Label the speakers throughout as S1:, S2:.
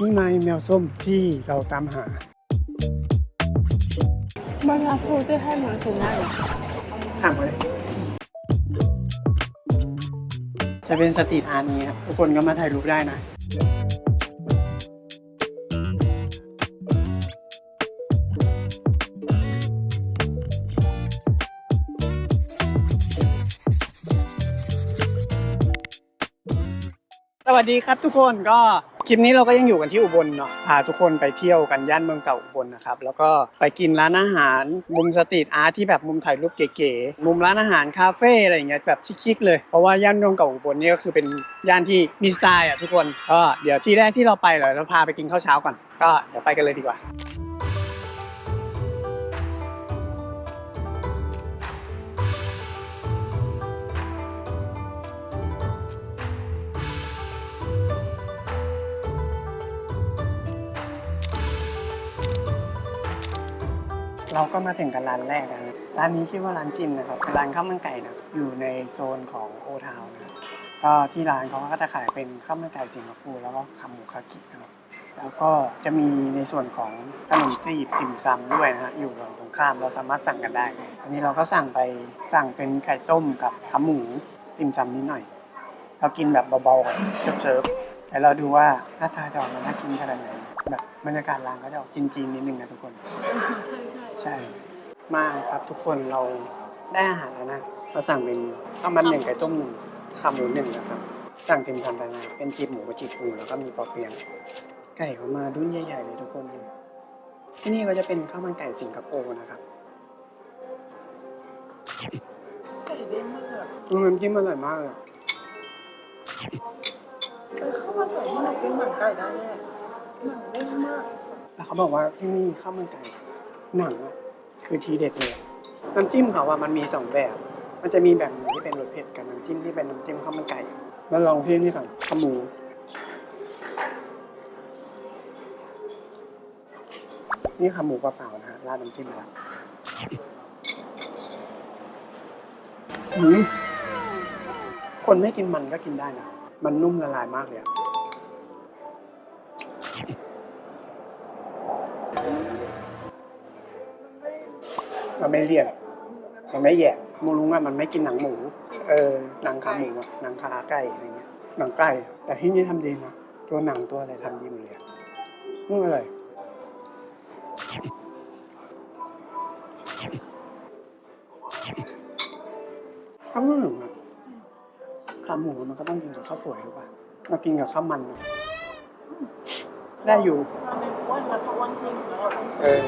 S1: นี่ไม้แมวส้มที่เราตามหา
S2: มันรับพูดให้เหมือนถึงได้เหรอ
S1: ถามมาเลยจะเป็นสตรีทอาร์ตนี้ครับทุกคนก็มาถ่ายรูปได้นะ วัสดีครับทุกคนก็คลิปนี้เราก็ยังอยู่กันที่อุบลเนาะพาทุกคนไปเที่ยวกันย่านเมืองเก่าอุบลนะครับแล้วก็ไปกินร้านอาหาร มุมสตรีทอาร์ตที่แบบมุมถ่ายรูปเก๋ๆมุมร้านอาหารคาเฟ่อะไรอย่างเงี้ยแบบชิคๆเลยเพราะว่าย่านเมืองเก่าอุบลนี่ก็คือเป็นย่านที่มีสไตล์อะทุกคนก็เดี๋ยวที่แรกที่เราไปเลยเราพาไปกินข้าวเช้าก่อนก็เดี๋ยวไปกันเลยดีกว่า เราก็มาถึงกันร้านแรกแล้วนะร้านนี้ชื่อว่าร้านจิมนะครับเป็นร้านข้าวมันไก่นะอยู่ในโซนของโอทาวนะครับก็ที่ร้านเขาก็จะขายเป็นข้าวมันไก่สิงคโปร์แล้วก็ขาหมูคากินะครับแล้วก็จะมีในส่วนของขนมจีบติ่มซำด้วยนะฮะอยู่ฝั่งตรงข้ามเราสามารถสั่งกันได้อันนี้เราก็สั่งไปสั่งเป็นไข่ต้มกับขาหมูติ่มซำนิดหน่อย เรากินแบบเบาๆกันเซิร์ฟๆแล้วเราดูว่าหน้าตาจะออกมาน่ากินขนาดไหนแบบบรรยากาศร้านก็จะออกจีนๆนิดนึงนะทุกคน ใช่มาครับทุกคนเราได้อาหารแล้วนะเราสั่งเป็นข้าวมันหนึ่งไก่ต้มหนึ่งขาหมูหนึ่งนะครับ สั่งเต็มทำไปนะเป็นจีบหมูกับจีบปูแล้วก็มีปอเปียงไก่เขามารุ่นใหญ่ๆเลยทุกคน ที่นี่ก็จะเป็นข้าวมันไก่สิงคโปร์นะครับ
S2: ไก่เด้งมากเลย
S1: อืมน้ำจิ้มอร่อยมากเลย
S2: ซื้อข้าวมันไก่ที่ไหนกินหนังไก่ได้แน่หนังเด้งมาก
S1: แล้วเขาบอกว่าที่นี่ข้าวมันไก่ หนังอะคือทีเด็ดเลยน้ำจิ้มเขาว่ามันมีสองแบบ มันจะมีแบบหนึ่งที่เป็นรสเผ็ดกับน้ำจิ้มที่เป็นน้ำจิ้มข้าวมันไก่มาลองที่นี่ก่อนข้าวหมูนี่ขาหมูเปล่าๆนะฮะราดน้ำจิ้มไปแล้วอืมคนไม่กินมันก็กินได้นะ มันนุ่มละลายมากเลยอะ มันไม่เลี่ยนมันไม่แยะมูลุงอะมันไม่กินหนังหมู เออหนังขาหมูอะหนังขาไก่อะไรเงี้ยหนังไก่แต่ที่นี่ทำดีนะตัวหนังตัวอะไรทำดีหมดเลยอะนุ่มอร่อยข้าวหมูอะขาหมูมันก็ต้องกินกับข้าวสวยหรือเปล่ามากินกับข้าวมันอะได้อยู่
S2: ราเมงอ้วนแล้วก็อ้วนขึ้นแล้วก็อ้วน
S1: เออ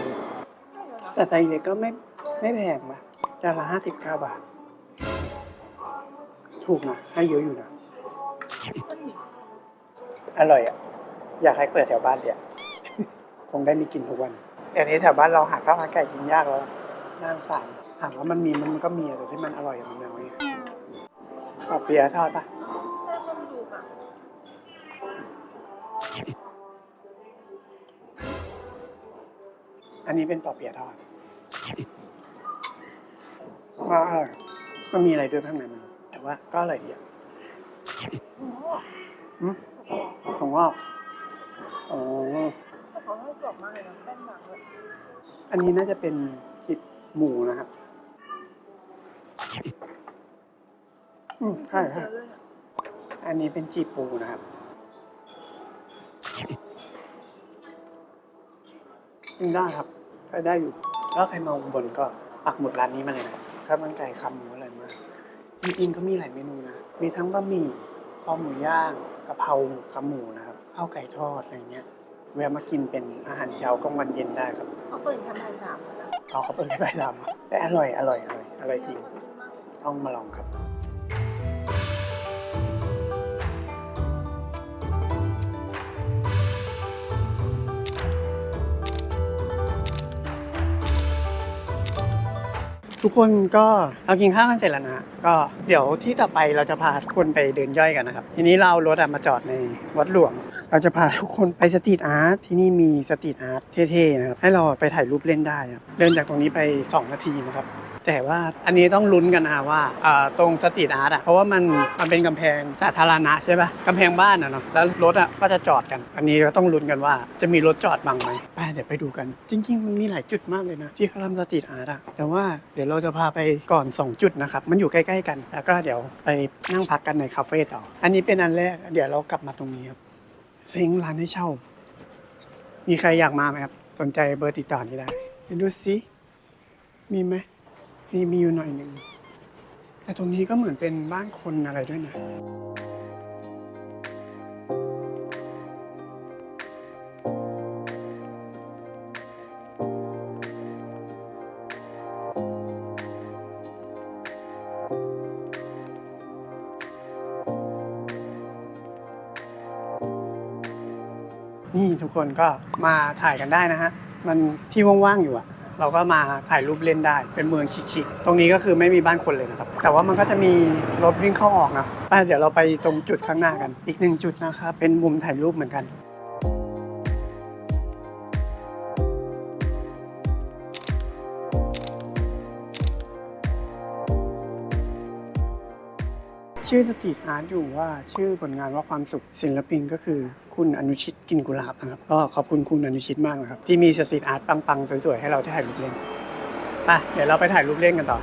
S1: แต่ไตเล็กก็ไม่ ไม่แพงปะจานละห้าสิบเก้าบาท ถูกนะ ให้เยอะอยู่นะ อร่อยอะ อยากให้เปิดแถวบ้านเลยอะคงได้มีกินทุกวันแต่นี้แถวบ้านเราหาข้าวมันไก่กินยากแล้วน่าสงสารถามว่ามันมีมันก็มีอะแต่ที่มันอร่อยอะมันน้อยอะขอบเปียะทอดปะ
S2: แซ่บมันดูแบบ
S1: อันนี้เป็นปอเปียะทอด ว่าอร่อยมันมีอะไรด้วยข้างในไมันแต่ว่าก็อร่อยดีอะ
S2: อ๋อ
S1: ผมว่าอ๋อ
S2: แต่เขากรอบมากเลยนะแป้งหนังเลย
S1: อันนี้น่าจะเป็นจิบหมูนะครับ อืมใช่ใช่
S2: เยอะเลยอะ
S1: อันนี้เป็นจีบปูนะครับ กินได้ครับใช้ได้อยู่ถ้าใครมาอุบลก็ปักหมุดร้านนี้มาเลยนะ ข้าวมันไก่คำหมูอร่อยมากจริงๆก็มีหลายเมนูนะ มีทั้งบะหมี่คอหมูย่างกะเพราขาหมูนะครับข้าวไก่ทอดอะไรเงี้ยแวะมากินเป็นอาหารเช้ากลางวันเย็นได้ครับ
S2: เขาเปิดแค่บ่ายสามแล้วนะ
S1: เอาเขาเปิดให้ใบลามอะแต่อร่อยอร่อยอร่อยอร่อยจริงต้องมาลองครับ ทุกคนก็เรากินข้าวกันเสร็จแล้วนะก็เดี๋ยวที่ต่อไปเราจะพาทุกคนไปเดินย่อยกันนะครับ ทีนี้เราเอารถมาจอดในวัดหลวง เราจะพาทุกคนไปสตรีทอาร์ตที่นี่มีสตรีทอาร์ตเท่ๆนะครับให้เราไปถ่ายรูปเล่นได้ครับเดินจากตรงนี้ไป 2 นาทีนะครับ แต่ว่าอันนี้ต้องลุ้นกันนะว่าตรงสตรีทอาร์ตอะเพราะว่ามันมันเป็นกำแพงสาธารณะใช่ปะกำแพงบ้านอะเนาะแล้วรถอะก็จะจอดกัน อันนี้ก็ต้องลุ้นกันว่าจะมีรถจอดบังไหมไปเดี๋ยวไปดูกัน จริง ๆ มันมีหลายจุดมากเลยนะ ที่เขาทำสตรีทอาร์ตอะแต่ว่าเดี๋ยวเราจะพาไปก่อน 2 จุดนะครับ มันอยู่ใกล้ ๆ กัน แล้วก็เดี๋ยวไปนั่งพักกันในคาเฟ่ต่อ อันนี้เป็นอันแรก เดี๋ยวเรากลับมาตรงนี้ครับเซ็งร้านให้เช่า มีใครอยากมาไหมครับ สนใจเบอร์ติดต่อนี้ได้ดูสิมีไหม มีมีอยู่หน่อยหนึ่ง แต่ตรงนี้ก็เหมือนเป็นบ้านคนอะไรด้วยนะ นี่ทุกคนก็มาถ่ายกันได้นะฮะ มันที่ว่างๆอยู่อะ เราก็มาถ่ายรูปเล่นได้ เป็นเมืองชิคๆตรงนี้ก็คือไม่มีบ้านคนเลยนะครับ แต่ว่ามันก็จะมีรถวิ่งเข้าออกนะไปเดี๋ยวเราไปตรงจุดข้างหน้ากัน อีกหนึ่งจุดนะครับเป็นมุมถ่ายรูปเหมือนกันชื่อสตรีทอาร์ตอยู่ว่าชื่อผลงานว่าความสุขศิลปินก็คือ คุณอนุชิตกินกุหลาบนะครับ ก็ขอบคุณคุณอนุชิตมากนะครับ ที่มีสตรีทอาร์ตปังๆ สวยๆ ให้เราได้ถ่ายรูปเล่นไปเดี๋ยวเราไปถ่ายรูปเล่นกันต่อ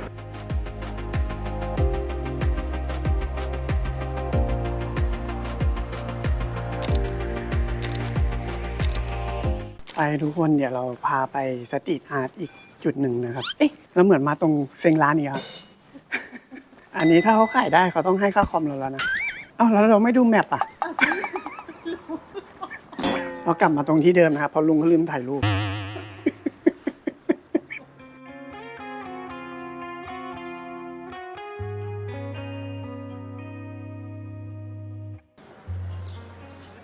S1: ไปทุกคนเดี๋ยวเราพาไปสตรีทอาร์ตอีกจุดหนึ่งนะครับ เอ๊ะเราเหมือนมาตรงเซงร้านนี้ครับ อันนี้ถ้าเขาขายได้เขาต้องให้ค่าคอมเราแล้วนะ เอ้าแล้วเราไม่ดูแมปอะ เรากลับมาตรงที่เดิมนะครับเพราะลุงเขาลืมถ่ายรูป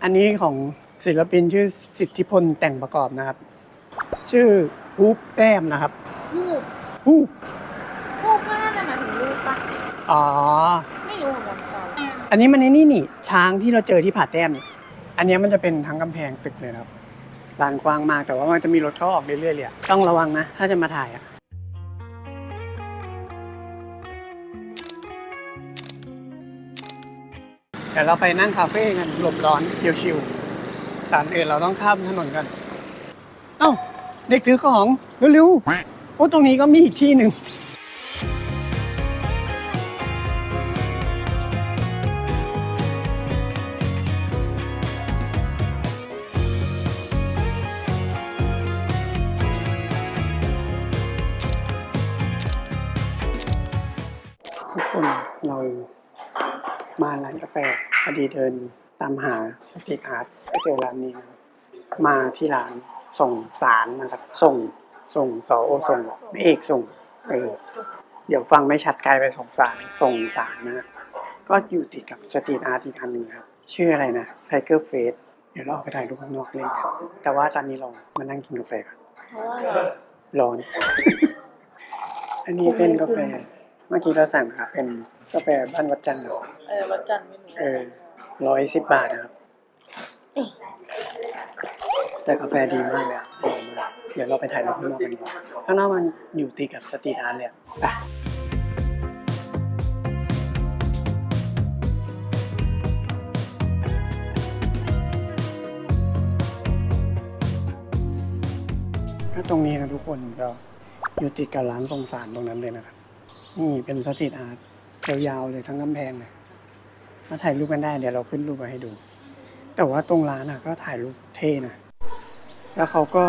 S1: อันนี้ของศิลปินชื่อสิทธิพลแต่งประกอบนะครับ ชื่อฮูปแต้มนะครับ
S2: รูป
S1: ฮูป
S2: รูปก็น่าจะหมายถึงรูปปะ
S1: อ๋อ
S2: ไม่รู้เหมือนกันค่ะ
S1: อันนี้มันในนี่นี่ ช้างที่เราเจอที่ผาแต้มเนี่ย อันเนี้ยมันจะเป็นทั้งกำแพงตึกเลยนะครับลานกว้างมากแต่ว่ามันจะมีรถเข้าออกเรื่อยๆเลยอะต้องระวังนะ ถ้าจะมาถ่ายอะเดี๋ยวเราไปนั่งคาเฟ่กันหลบร้อนชิวๆแต่อันอื่นเราต้องข้ามถนนกัน เอ้า เด็กถือของเร็วๆโอ้ตรงนี้ก็มีอีกที่หนึ่ง ดีเดินตามหาสตรีทอาร์ตก็เจอร้านนี้นะครับมาที่ร้านส่งสารนะครับ ส่งส่งสอโอส่งไม่เอกส่งเออเดี๋ยวฟังไม่ชัดกลายไปนส่งสารส่งสารนะก็อยู่ติดกับสตรีทอาร์ตอีกอันหนึ่งครับ ชื่ออะไรนะไทเกอร์เฟสเดี๋ยวเราออกไปถ่ายรูปข้างนอกเล่นกันแต่ว่าตอนนี้เรามานั่งกินกาแฟกัน
S2: เพราะว่าเรา
S1: ร้อน อันนี้เป็นกาแฟ เมื่อกี้เราสั่งครับเป็นกาแฟบ้านวัดจันทร์เหรอ
S2: เออวัดจันทร์ไม่รู้
S1: เออ ร้อยสิบบาทนะครับ แต่กาแฟดีมากเลยอะดีมากเดี๋ยวเราไปถ่ายรูปข้างนอกกันดีกว่าข้างนอกมันอยู่ติดกับสตรีทอาร์ตเลยอะไปถ้าตรงนี้นะทุกคนก็อยู่ติดกับร้านทรงสารตรงนั้นเลยนะครับ นี่เป็นสตรีทอาร์ตยาวๆเลยทั้งกำแพงเลย มาถ่ายรูปกันได้เดี๋ยวเราขึ้นรูปมาให้ดู แต่ว่าตรงร้านอะก็ถ่ายรูปเท่นะแล้วเขาก็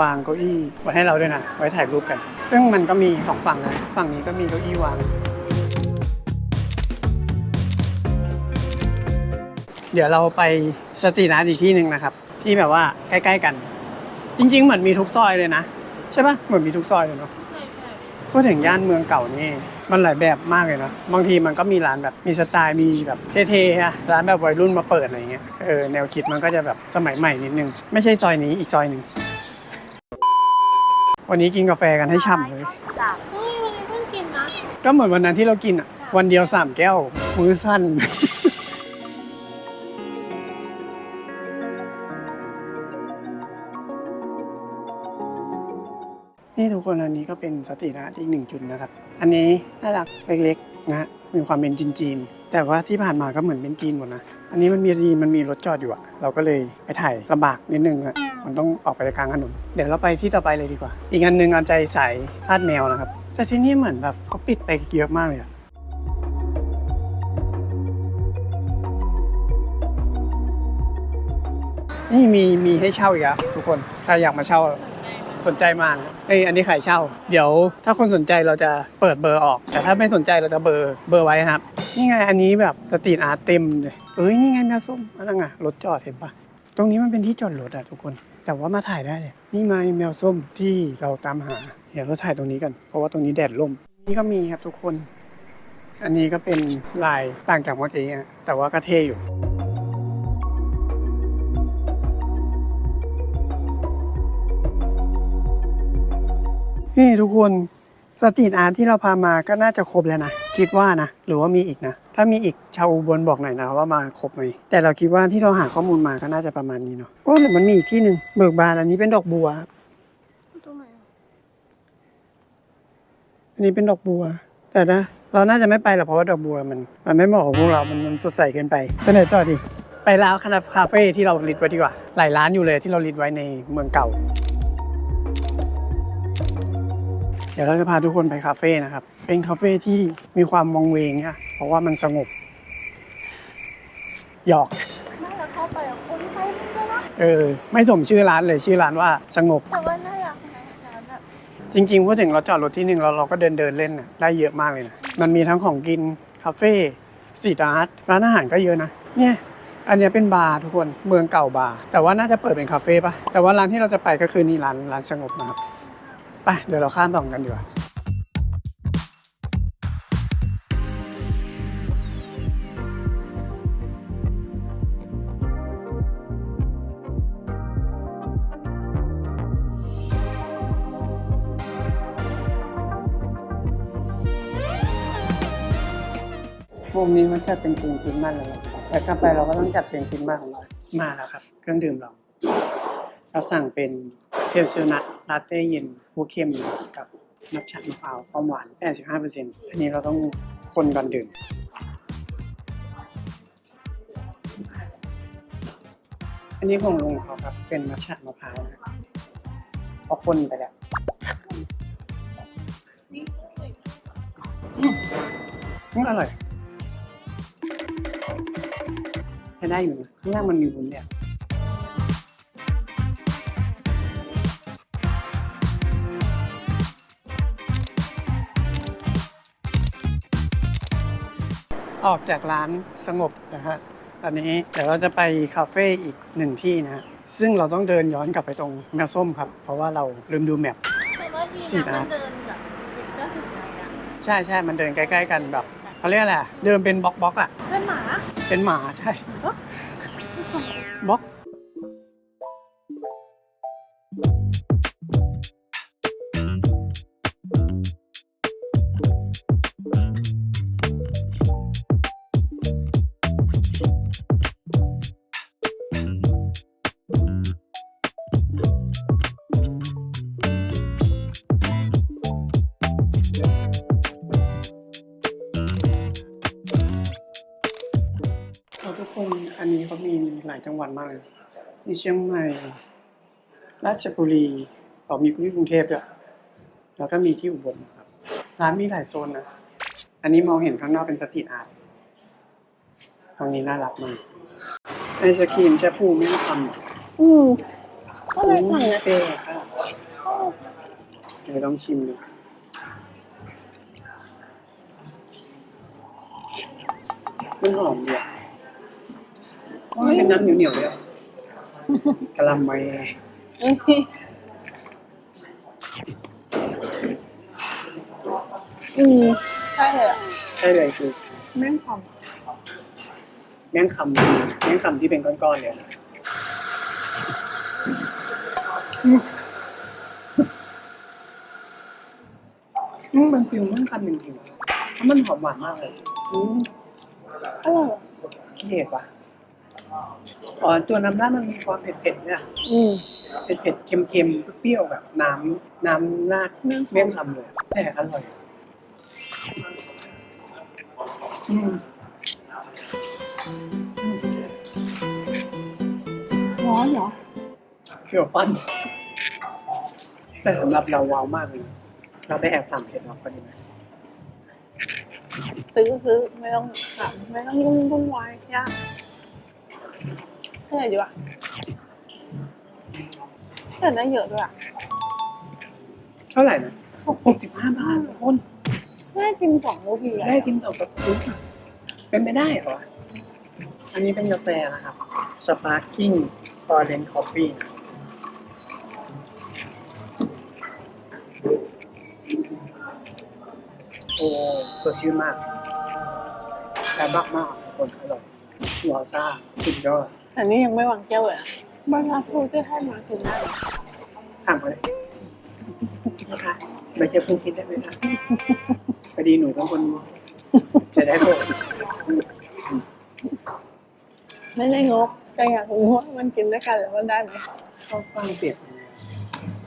S1: วางเก้าอี้ไว้ให้เราด้วยนะ ไว้ถ่ายรูปกัน ซึ่งมันก็มีสองฝั่งนะ ฝั่งนี้ก็มีเก้าอี้วาง เดี๋ยวเราไปสตรีทอาร์ตอีกที่หนึ่งนะครับ ที่แบบว่าใกล้ ๆ กัน จริง ๆ เหมือนมีทุกซอยเลยนะ ใช่ปะเหมือนมีทุกซอยเลยเนาะ พูดถึงย่านเมืองเก่านี่มันหลายแบบมากเลยนะบางทีมันก็มีร้านแบบมีสไตล์มีแบบเท่ๆอะร้านแบบวัยรุ่นมาเปิดอะไรเงี้ยเออแนวคิดมันก็จะแบบสมัยใหม่นิดนึง ไม่ใช่ซอยนี้อีกซอยหนึ่งวันนี้กินกาแฟกันให้ช่ำเลย
S2: เฮ้ยวันนี้เพิ่งกินนะ
S1: ก็เหมือนวันนั้นที่เรากินอะ วันเดียวสามแก้ว มื้อสั้น ก็เป็นสตรีทอาร์ตอีกหนึ่งจุดนะครับ อันนี้น่ารักเล็กๆนะฮะมีความเป็นจีนๆแต่ว่าที่ผ่านมาก็เหมือนเป็นจีนหมดนะอันนี้มันมีดีมันมีรถจอดอยู่อะเราก็เลยไปถ่ายลำบากนิดนึงอะมันต้องออกไปกลางถนนเดี๋ยวเราไปที่ต่อไปเลยดีกว่า อีกอันหนึ่งเอาใจใส่ทาดแมวนะครับแต่ที่นี่เหมือนแบบเขาปิดไปเยอะมากเลยอะนี่มีมีให้เช่าอีกอะทุกคน ใครอยากมาเช่า สนใจมานะเอ้ยอันนี้ขายเช่า เดี๋ยวถ้าคนสนใจเราจะเปิดเบอร์ออก แต่ถ้าไม่สนใจเราจะเบอร์เบอร์ไว้นะครับ นี่ไงอันนี้แบบสตรีทอาร์ตเต็มเลยเอ้ยนี่ไงแมวส้มอันนั้นไงรถจอดเห็นปะตรงนี้มันเป็นที่จอดรถอะทุกคน แต่ว่ามาถ่ายได้เลยนี่ไงแมวส้มที่เราตามหาเดี๋ยวเราถ่ายตรงนี้กัน เพราะว่าตรงนี้แดดร่ม นี่ก็มีครับทุกคน อันนี้ก็เป็นลายต่างจากเมื่อกี้อะแต่ว่าก็เท่อยู่ นี่ทุกคนสตรีทอาร์ตที่เราพามาก็น่าจะครบแล้วนะ คิดว่านะ หรือว่ามีอีกนะ ถ้ามีอีกชาวอุบลบอกหน่อยนะว่ามาครบไหมแต่เราคิดว่าที่เราหาข้อมูลมาก็น่าจะประมาณนี้เนาะโอ้หรือมันมีอีกที่หนึ่งเบิกบานอันนี้เป็นดอกบัวครับ
S2: ตรงไหนอะ
S1: อันนี้เป็นดอกบัว แต่นะ เราน่าจะไม่ไปหรอกเพราะว่าดอกบัวมัน มันไม่เหมาะกับพวกเรา มันมันสดใสเกินไปไปไหนต่อดีไปร้านคณะคาเฟ่ที่เราลิสต์ไว้ดีกว่า หลายร้านอยู่เลยที่เราลิสต์ไว้ในเมืองเก่า เดี๋ยวเราจะพาทุกคนไปคาเฟ่นะครับ เป็นคาเฟ่ที่มีความมองเวงอะเพราะว่ามันสงบ หยอก
S2: น่าจะเข้าไปอะคนไทยไม่ใช่นะ
S1: เออ ไม่สมชื่อร้านเลยชื่อร้านว่าสงบ
S2: แต่ว่าน่าอยากไหนร้านอะ
S1: จริงๆพูดถึงเราจอดรถที่หนึ่งเราเราก็เดินเดินเล่นน่ะได้เยอะมากเลยนะ มันมีทั้งของกิน คาเฟ่สตรีทอาร์ตร้านอาหารก็เยอะนะ เนี่ย อันเนี้ยเป็นบาร์ทุกคนเมืองเก่าบาร์แต่ว่าน่าจะเปิดเป็นคาเฟ่ปะแต่ว่าร้านที่เราจะไปก็คือนี่ร้านร้านสงบนะครับ ไปเดี๋ยวเราข้ามไปกันดีกว่ามุมนี้มันจะเป็นธีมคริสต์มาสเลยนะแต่กลับไปเราก็ต้องจัดเป็นคริสต์มาสของเรา มาแล้วครับ เครื่องดื่มเรา เราสั่งเป็นเทลเซลนัทลาเต้เย็นหัวเค็มกับมัทฉะมะพร้าวความหวาน 85%อันนี้เราต้องคนก่อนดื่มอันนี้ของลุงเขาครับ เป็นมัทฉะมะพร้าวนะครับพอคนไปแล้วอืมอร่อยใช้ได้อยู่นะข้างล่างมันมีวุ้นเนี่ย ออกจากร้านสงบนะฮะตอนนี้เดี๋ยวเราจะไปคาเฟ่อีกหนึ่งที่นะฮะซึ่งเราต้องเดินย้อนกลับไปตรงแมวส้มครับ เพราะว่าเราลืมดูแมพ
S2: แต่ว่าดี
S1: สี่
S2: นะ
S1: อา
S2: มั
S1: ร์
S2: น
S1: ต
S2: เดินแบบก็ถึงไหนอะ
S1: ใช่ใช่มันเดินใกล้ ๆ กันแบบเขาเรียกอะไรอะเดินเป็นบล็อกบล็อกๆอะ
S2: เป็นหมา
S1: เป็นหมาใช่
S2: เจั
S1: งหวัดมากเลยมีเชียงใหม่ ราชบุรีต่อมีที่กรุงเทพด้วยแล้วก็มีที่อุบลนะครับ ร้านมีหลายโซนนะ อันนี้มองเห็นข้างนอกเป็นสตรีทอาร์ตตรงนี้น่ารักมากไอศครีมแช่พูไม่ต้องทำหรอก
S2: อืมก็เลยสั่ง
S1: เฟ่ค่ะเดี๋ยวลองชิมดูมันหอมดีอะมัน เป็นน้ำเหนียวๆเลยอะกะหลำไว้
S2: อืมใช่เลยอะ
S1: ใช่เลยคือ
S2: แม่งหอม
S1: แมงคำแมงคำที่เป็นก้อนๆเลยอะอืมมันฟิลแมงคำจริงๆแล้วมันหอมหวานมากเลยอืม
S2: อร่อย
S1: ขี้เห็ดว่ะ อ๋อตัวน้ำราดมันมีความเผ็ดๆเนี่ย
S2: อืม
S1: เผ็ดๆเค็มๆเปรี้ยวๆแบบน้ำน้ำราดเมี่ยงคำเลยแต่อร่อยอืม
S2: ร้อนเหรอ
S1: เคี่ยวฟัน แต่สำหรับเราว้าวมากเลยนะเราไปแอบถามเคล็ดลับกันดีไหม
S2: ซื้อซื้อไม่ต้องถามไม่ต้องยุ่งวุ่นวายยาก เท่าไหร่ดีวะแต่ได้เยอะด้วยอะ
S1: เท่าไหร่นะหกสิบห้าบาททุกคน
S2: ได้กินสองลูกใหญ่
S1: ได้ทิมสองกับปุ๊บเป็นไม่ได้เหรอ อันนี้เป็นกาแฟนะครับ Sparking Orange Coffee โอ้สดชื่นมากแต่มากมากๆทุกคนอร่อยหัวซ่าสุดยอด
S2: แต่นี่ยังไม่วางแก้วเลยอะบางร้านพูดที่ให้มากินได้
S1: ถามมาเลยนะคะไม่ใช่เพิ่งคิดได้ไหมคะพอดีหนูเป็นคนจะได้โปรด
S2: ไม่ได้งกแต่อยากรู้ว่ามันกินด้วยกันแล้วมันได้ไหม
S1: ข้าวฟ่างเปียก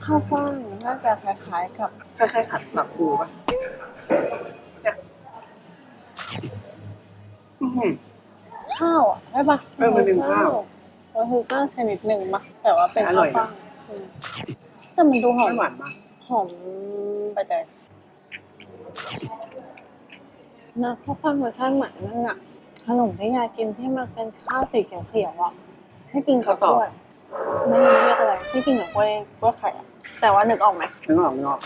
S2: ข้าวฟ่างน่าจะคล้ายๆกับ
S1: คล้ายๆขัดสาคูป่ะเนี่ยอื้อหือ
S2: ข้าวอะใช่ปะ
S1: เออมันเป็นข้าว
S2: มันคือข้าวชนิดหนึ่งปะแต่ว่าเป็น
S1: อร่
S2: ข้า
S1: อ
S2: วยฟ่างอืมแต่มันดูหอม
S1: ไม่หวานมาก
S2: หอมไปแต่นะข้าวฟ่างรสชาติเหมือนนั่นอะขนมที่ยายกินที่มันเป็นข้าวสีเขียวๆอะให้กินกับกล้วยไม่รู้เรียกอะไรที่กินกับกล้วยกล้วยไข่อะแต่ว่านึกออกไหม
S1: นึกออกนึกออก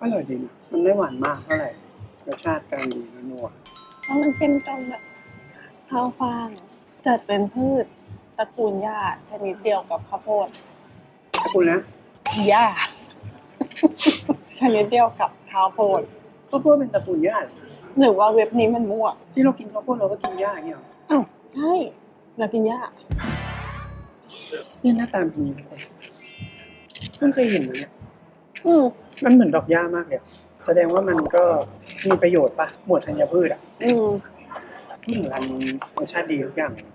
S1: อร่อยดีนะมันไม่หวานมากเท่าไหร่รสชาติกำลังดีนัว
S2: เพราะมันกินกันแบบข้าวฟ่างจัดเป็นพืชตระกูลหญ้าชนิดเดียวกับข้าวโพด
S1: ๆขอบคุณนะ
S2: หญ้า ชนิดเดียวกับข้าวโพด
S1: ข้าวโพดเป็นตระกูลหญ้าเหรอ
S2: หรือว่าเว็บนี้มันมั่ว
S1: ที่เรากินข้าวโพดเราก็กินหญ้าอย่างเงี้ยเหรอ
S2: อ้าวใช่เรากินหญ้า
S1: เนี่ยหน้าตาเป็นอย่างนี้เลยเพิ่งเคยเห็นนะเนี่ย
S2: อืม
S1: มันเหมือนดอกหญ้ามากเลยอะแสดงว่ามันก็มีประโยชน์ปะหมวดธัญพืชอะ
S2: อืม
S1: พูดถึงร้านนี้รสชาติดีทุกอย่างเลย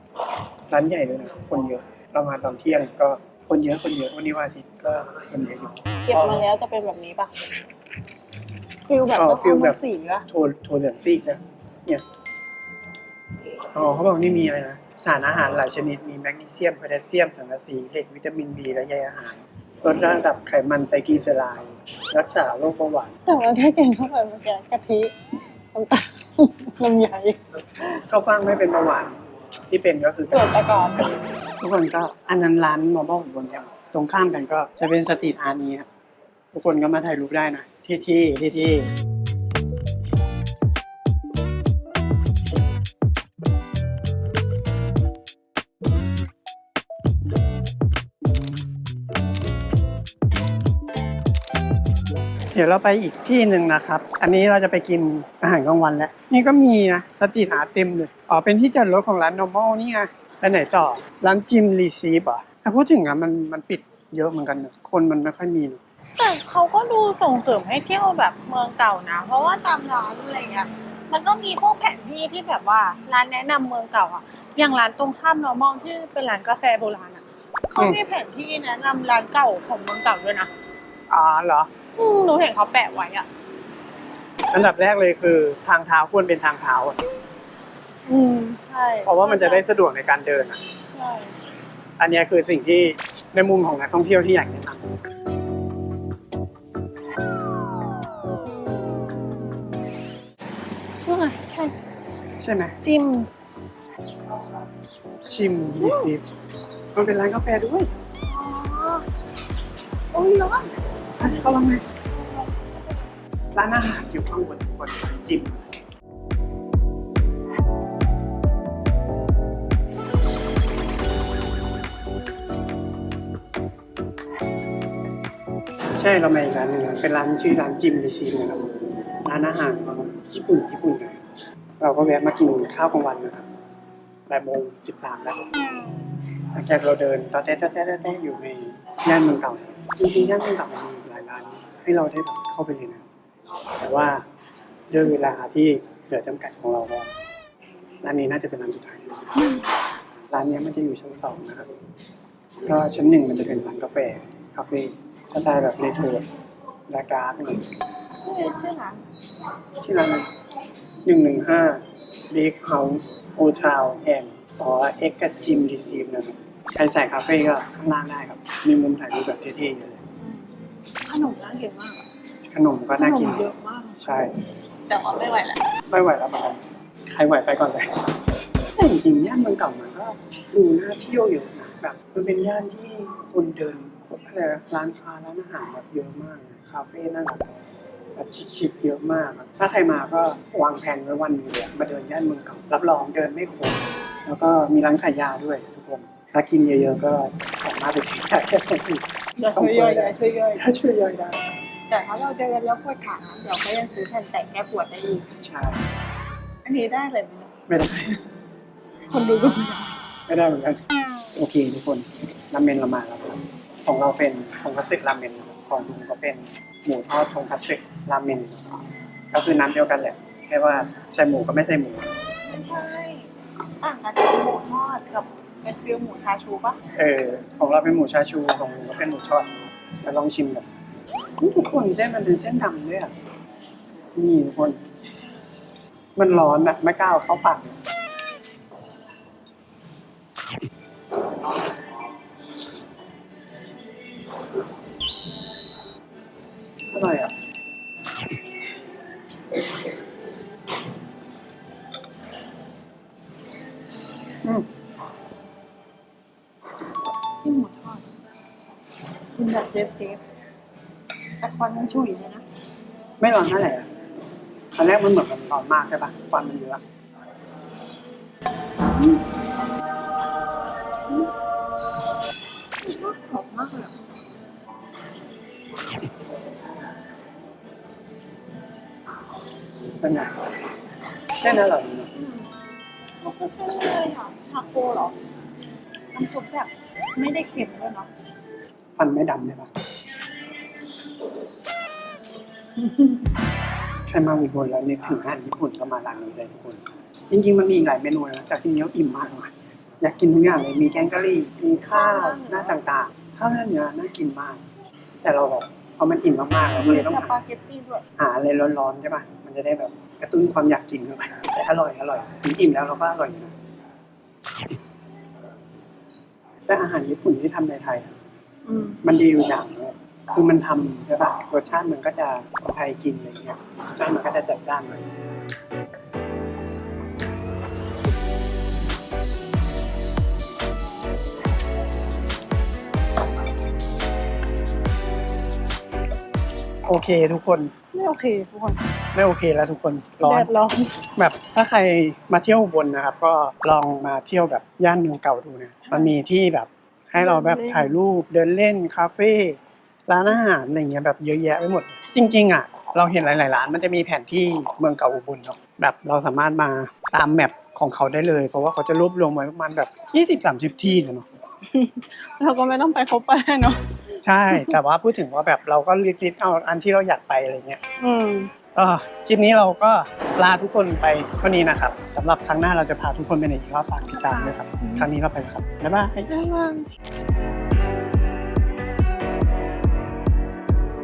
S1: ร้านใหญ่ด้วยนะคนเยอะเรามาตอนเที่ยงก็คนเยอะคนเยอะวันนี้วันอาทิตย์ก็คนเยอะอยู่
S2: เก็บมาแล้วจะเป็นแบบนี้ปะฟิลแบบ
S1: อ๋อ
S2: ต้อง
S1: ฟิล
S2: เอา
S1: แบ
S2: มา
S1: บ
S2: สีอะ
S1: โทนโทนเหลืองซีกนะเนี่ยอ๋อเขาบอกนี่มีอะไรนะสารอาหารหลายชนิดมีแมกนีเซียมโพแทสเซียมสังกะสีเหล็กวิตามินบีและใยอาหาร ลดระดับไขมันไตรกลีเซอไรด์รักษาโรคเบาหวาน
S2: แต่ว่าที่กินเข้าไปเมื่อกี้กะทิน้ำตาลลำไย
S1: ข้าวฟ่างไม่เป็นเบาหวานที่เป็นก็คือ
S2: ส่วนประกอบ
S1: ทุกคนก็อันนั้นร้านมอเบลบนเนี่ยตรงข้ามกันก็จะเป็นสตรีทอาร์ตนี้ครับทุกคนก็มาถ่ายรูปได้นะที่ที่ที่ที่ เดี๋ยวเราไปอีกที่หนึ่งนะครับ อันนี้เราจะไปกินอาหารกลางวันแล้ว นี่ก็มีนะสตรีทอาร์ตเต็มเลย อ๋อ เป็นที่จอดรถของร้าน normal นี่ไงไปไหนต่อ ร้านจิมรีซีฟอะถ้าพูดถึงอะมันมันปิดเยอะเหมือนกันนะคนมันไม่ค่อยมีนะ
S2: แต่เขาก็ดูส่งเสริมให้เที่ยวแบบเมืองเก่านะ เพราะว่าตามร้านอะไรเงี้ยมันก็มีพวกแผนที่ที่แบบว่าร้านแนะนำเมืองเก่าอะ อย่างร้านตรงข้ามเรามองที่เป็นร้านกาแฟโบราณอะเขามีแผนที่แนะนำร้านเก่าของเมืองเก่าด้วยนะ
S1: อ๋อเหรอ
S2: อืมหนูเห็นเขาแปะไว้อะ
S1: อันดับแรกเลยคือทางเท้าควรเป็นทางเท้าอะ
S2: อืมใช่
S1: เพราะว่ามันจะได้สะดวกในการเดินอะ
S2: ใช่
S1: อันเนี้ยคือสิ่งที่ในมุมของนักท่องเที่ยวที่อยากแนะน
S2: ว่าไงแค่ำ
S1: ใช่ไหม
S2: จิ้ม
S1: ชิมรีซีฟมันเป็นร้านกาแฟด้วย
S2: อ๋อโอ้ยร้อน
S1: อะ เข้าลองไหมร้านอาหารอยู่ข้างบนบนจิมใช่เรามาอีกร้านนึงนะเป็นร้านชื่อร้านจิมรีซีฟนะครับร้านอาหารญี่ปุ่นญี่ปุ่นเลยเราก็แวะมากินข้าวกลางวันนะครับบ่ายโมงสิบสามแล้วหลังจากเราเดินตอนแท้ตอนแท้ตอยู่ในย่านเมืองเก่าจริงๆย่านเมืองเก่ามันมีายร้านให้เราได้แบบเข้าไปเลยนะแต่ว่าด้วยเวลาที่เหลือจำกัดของเราก็ร้านนี้น่าจะเป็นร้านสุดท้าย ร้านเนี้ยมันจะอยู่ชั้นสองนะครับ ก็ชั้นหนึ่งมันจะเป็นร้านกาแฟคาเฟ่สไตล์แบบเรโทรดาร์กดาร์กหน่อย
S2: ชื่อชื่อร้าน
S1: ที่ร้านหนึ่งหนึ่งห้าเบคเฮาส์โอทาวแอนต่อเอ็กซ์จิมดีซีนะครับใครใส่คาเฟ่ก็ข้างล่างได้ครับ มีมุมถ่ายรูปแบบเท่ๆอยู่เลย
S2: ขนมน่ากินมากอะ
S1: ขนมก็น่ากิน
S2: ขมเยอะมาก
S1: ใช่
S2: แต่ว่าไม่ไหวแล้ว
S1: ไม่ไหวแล้วประกันใครไหวไปก่อนเลยแต่จริงๆย่านเมืองเก่ามันก็ดูน่าเที่ยวอยู่นะแบบมันเป็นย่านที่คนเดินคนอะไรนะร้านค้าร้านอาหารแบบเยอะมากเลยคาเฟ่น่ารักแบบชิคๆเยอะมากอะถ้าใครมาก็วางแผนไว้วันหนึงเลยอะมาเดินย่านเมืองเก่า รับรองเดินไม่คงแล้วก็มีร้านขายยาด้วยทุกคนถ้ากินเยอะๆก็สามารถไปซื้อยาแก้ท้องอืด
S2: อ ย่าช่วยย่อยอย่าช่วยย่อย
S1: ถ้าช่วยย่อยได้
S2: แต่ถ้าเราเดินแล้วปวดขาเดี๋ยวก็ยังซื้อแผ่นแต่งแก้ปวดได้อีก
S1: ใช่
S2: อันนี้ได้เลยไหม
S1: ไม่ได้
S2: คนดูก็ไม่ได้
S1: ไม่ได้เหมือนกัน โอเคทุกคนราเมนเรามาแล้วครับ ของเราเป็นทงคัตสึราเมนนะครับของลุงก็เป็นหมูทอดทงคัตสึราเมนก็คือน้ำเดียวกันแหละแค่ว่าใส่หมูก็ไม่ใส่หมู
S2: ไม่ใช่ ต่างกันคือหมูทอดกับ เป็นฟิลหมูชาชูปะ
S1: เออของเราเป็นหมูชาชูของลุงก็เป็นหมูทอดมาลองชิมกันอุ๊ยทุกคนเส้นมันเป็นเส้นดำด้วยอะนี่ทุกคน มันร้อนอะไม่กล้าเอาเข้าปากอร่อยอะ
S2: เซฟเซฟแต่ควันมันฉุยเลยนะ
S1: ไม่ร้อนเท่าไหร่อะตอนแรกมันเหมือนมันร้อนมากใช่ปะควันมันเยอะอืม
S2: หอมมากเลยอะ
S1: เป็นไงเส้นอร่อยดีเนอะ
S2: อืมมันคือเส้นเลยอะชาโคเหรอน้ำซุปแบบไม่ได้เค็มด้วยเนาะ
S1: ฟันไม่ดำใช่ปะใครมาอุบลแล้วนึกถึงอาหารญี่ปุ่นก็มาร้านนี้เลยทุกคน จริงๆมันมีอีกหลายเมนูนะแต่ที่นี้อิ่มมากเลยอยากกินทุกอย่างเลยมีแกงกะหรี่มีข้าวหน้าต่างๆ ข้าวหน้าเนื้อน่ากินมาก แต่เราแบบพอมันอิ่มมากๆเราก็
S2: มี
S1: เลยต้อง
S2: ส
S1: หา
S2: ปาเกตตี้ด้วย
S1: หาอะไรร้อนๆใช่ปะมันจะได้แบบกระตุ้นความอยากกินเข้าไปแต่อร่อยอร่อยถึงอิ่มแล้วเราก็อร่อยอยู่นะแต่อาหารญี่ปุ่นที่ทำในไทยอะ
S2: อื ม
S1: มันดีอยู่อย่างเลยคือมันทำใช่ปะรสชาติมันก็จะคนไทยกินอะไรเงี้ยรสชาติมันก็จะจัดจ้านหน่อยโอเคทุกคน
S2: ไม่โอเคทุกคน
S1: ไม่โอเคแล้วทุกคนร้อ
S2: แด
S1: น
S2: ดร้อน
S1: แบบถ้าใครมาเที่ยวอุบลนะครับ ก็ลองมาเที่ยวแบบย่านเมืองเก่าดูนะมันมีที่แบบ ให้เราแบบถ่ายรูปเดินเล่นคาเฟ่ร้านอาหารอะไรเงี้ยแบบเยอะแยะไปหมด จริง ๆ อะ เราเห็นหลาย ๆ ร้านมันจะมีแผนที่เมืองเก่าอุบลเนาะแบบเราสามารถมาตามแมปของเขาได้เลย เพราะว่าเขาจะรวบรวมไว้ประมาณแบบ20-30 ที่เลยเนาะ
S2: เราก็ไม่ต้องไปครบไปเนาะ
S1: ใช่ แต่ว่าพูดถึงว่าแบบเราก็ลิสต์เอาอันที่เราอยากไปอะไรเงี้ย
S2: อืม
S1: ก็คลิปนี้เราก็ลาทุกคนไปเท่านี้นะครับสำหรับครั้งหน้าเราจะพาทุกคนไปไหนอีกก็ฝากติดตามด้วยครับ ครั้งนี้เราไปแล้วครับบ๊ายบาย
S2: ได้มาก